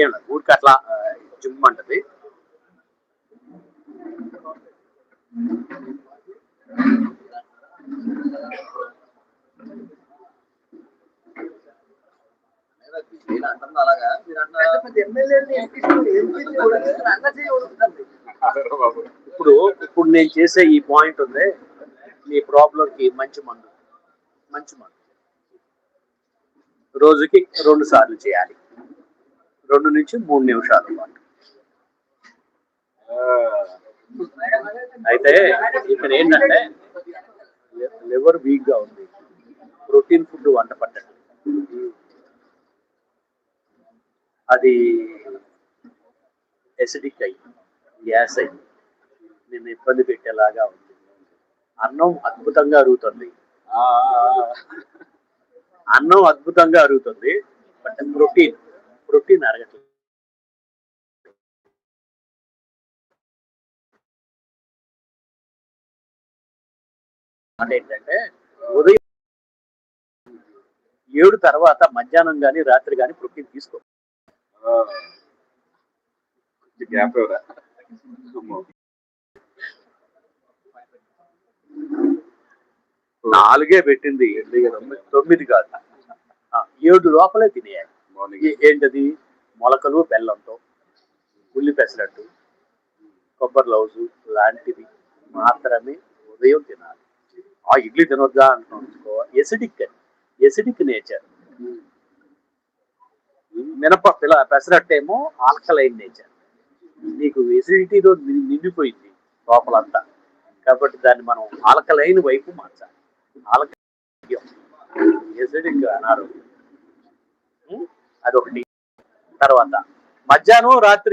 ఏం ఊరికి అట్లా జిమ్ అంటది. అలాగా ఇప్పుడు ఇప్పుడు నేను చేసే ఈ పాయింట్ ఉంది. మీ ప్రాబ్లంకి మంచి మందు. మంచి మందు. రోజుకి రెండు సార్లు చేయాలి. రెండు నుంచి మూడు నిమిషాల పాటు అయితే ఇక్కడ ఏంటంటే లివర్ వీక్గా ఉంది. ప్రోటీన్ ఫుడ్ వంట పట్టండి అది ఎసిడిక్ అయ్యి గ్యాస్ అయ్యి నేను ఇబ్బంది పెట్టేలాగా ఉంది. అన్నం అద్భుతంగా అరుగుతుంది. అన్నం అద్భుతంగా అరుగుతుంది బట్ ప్రోటీన్ ప్రోటీన్ అరగట్లేదు అంటే ఏంటంటే ఉదయం ఏడు తర్వాత మధ్యాహ్నం కానీ రాత్రి కానీ ప్రోటీన్ తీసుకో. నాలుగే పెట్టింది. తొమ్మిది కాదు. ఏడు లోపలే తినేయాలి. ఏంటది? మొలకలు బెల్లంతో ఉల్లి పెసరట్టు కొబ్బరి లౌజు లాంటివి మాత్రమే ఉదయం తినాలి. ఆ ఇడ్లీ తినొద్దా అనుకో ఎసిడిక్ అని. ఎసిడిక్ నేచర్ మినప పిల్ల పెసరట్టేమో ఆల్కలైన్ నేచర్. నీకు ఎసిడిటీలో నిండిపోయింది లోపలంతా. కాబట్టి దాన్ని మనం ఆల్కలైన్ వైపు మార్చాలి. ఆల్కలైన్ ఎసిడిక్ అనారోగ్యం. అదొకటి. తర్వాత మధ్యాహ్నం రాత్రి